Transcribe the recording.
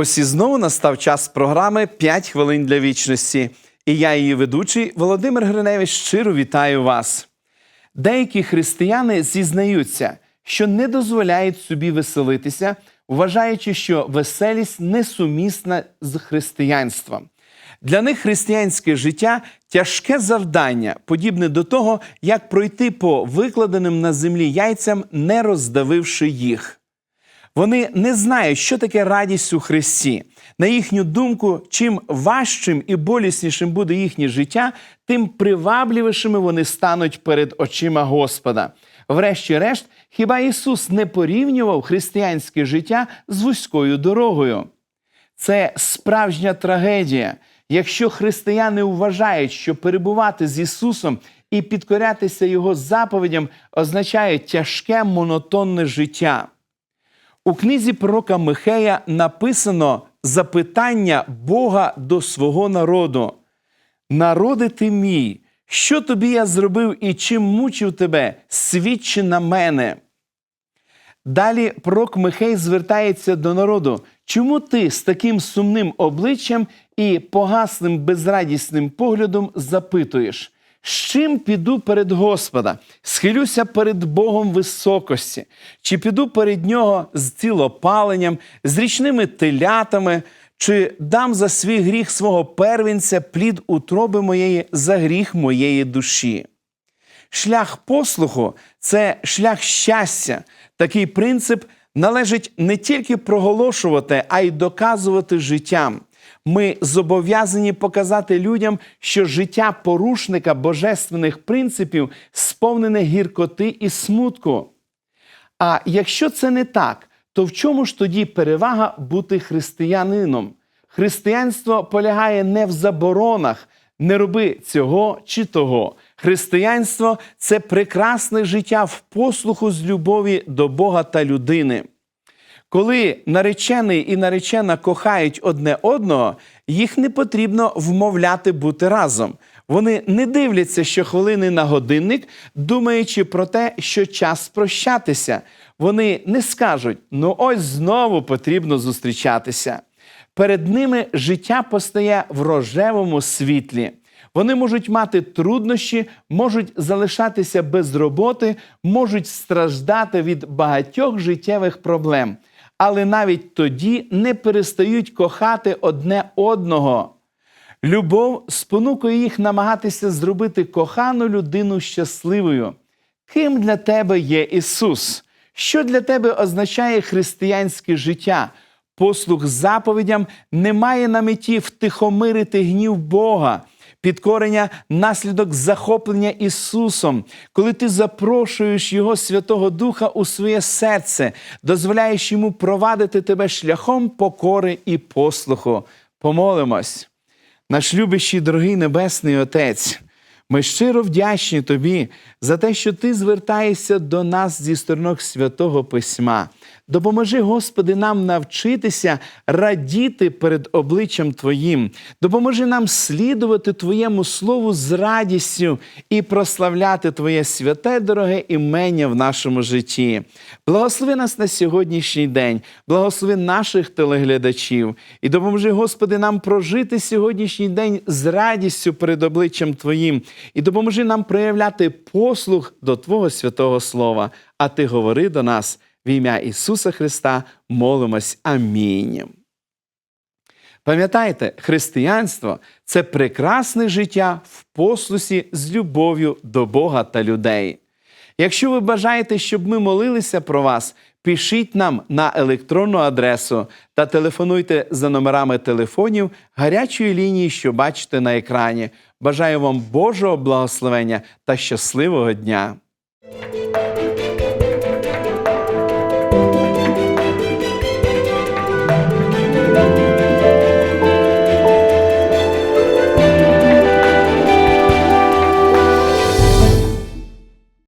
Ось і знову настав час програми «5 хвилин для вічності. І я, її ведучий Володимир Гриневич, щиро вітаю вас. Деякі християни зізнаються, що не дозволяють собі веселитися, вважаючи, що веселість несумісна з християнством. Для них християнське життя тяжке завдання, подібне до того, як пройти по викладеним на землі яйцям, не роздавивши їх. Вони не знають, що таке радість у Христі. На їхню думку, чим важчим і боліснішим буде їхнє життя, тим привабливішими вони стануть перед очима Господа. Врешті-решт, хіба Ісус не порівнював християнське життя з вузькою дорогою? Це справжня трагедія. Якщо християни вважають, що перебувати з Ісусом і підкорятися Його заповідям означає тяжке монотонне життя. У книзі пророка Михея написано запитання Бога до свого народу: Народи ти мій, що тобі я зробив і чим мучив тебе, свідчи на мене. Далі пророк Михей звертається до народу. Чому ти з таким сумним обличчям і погасним безрадісним поглядом запитуєш? З чим піду перед Господа? Схилюся перед Богом високості, чи піду перед Нього з цілопаленням, з річними телятами, чи дам за свій гріх свого первенця плід утроби моєї за гріх моєї душі? Шлях послуху це шлях щастя. Такий принцип належить не тільки проголошувати, а й доказувати життям. Ми зобов'язані показати людям, що життя порушника божественних принципів сповнене гіркоти і смутку. А якщо це не так, то в чому ж тоді перевага бути християнином? Християнство полягає не в заборонах, не роби цього чи того. Християнство це прекрасне життя в послуху з любові до Бога та людини. Коли наречений і наречена кохають одне одного, їх не потрібно вмовляти бути разом. Вони не дивляться щохвилини на годинник, думаючи про те, що час прощатися. Вони не скажуть: ну ось знову потрібно зустрічатися. Перед ними життя постає в рожевому світлі. Вони можуть мати труднощі, можуть залишатися без роботи, можуть страждати від багатьох життєвих проблем, але навіть тоді не перестають кохати одне одного. Любов спонукує їх намагатися зробити кохану людину щасливою. Ким для тебе є Ісус? Що для тебе означає християнське життя? Послуг заповідям не має на меті втихомирити гнів Бога. Підкорення наслідок захоплення Ісусом, коли ти запрошуєш Його Святого Духа у своє серце, дозволяєш йому провадити тебе шляхом покори і послуху. Помолимось. Наш любящий, дорогий Небесний Отець, ми щиро вдячні Тобі за те, що Ти звертаєшся до нас зі сторонок святого Письма. Допоможи, Господи, нам навчитися радіти перед обличчям Твоїм. Допоможи нам слідувати Твоєму Слову з радістю і прославляти Твоє святе, дороге імення в нашому житті. Благослови нас на сьогоднішній день, благослови наших телеглядачів і допоможи, Господи, нам прожити сьогоднішній день з радістю перед обличчям Твоїм, і допоможи нам проявляти послуг до Твого святого Слова. А Ти говори до нас. В ім'я Ісуса Христа молимось. Амінь. Пам'ятайте, християнство це прекрасне життя в послусі з любов'ю до Бога та людей. Якщо ви бажаєте, щоб ми молилися про вас, пишіть нам на електронну адресу та телефонуйте за номерами телефонів гарячої лінії, що бачите на екрані. Бажаю вам Божого благословення та щасливого дня!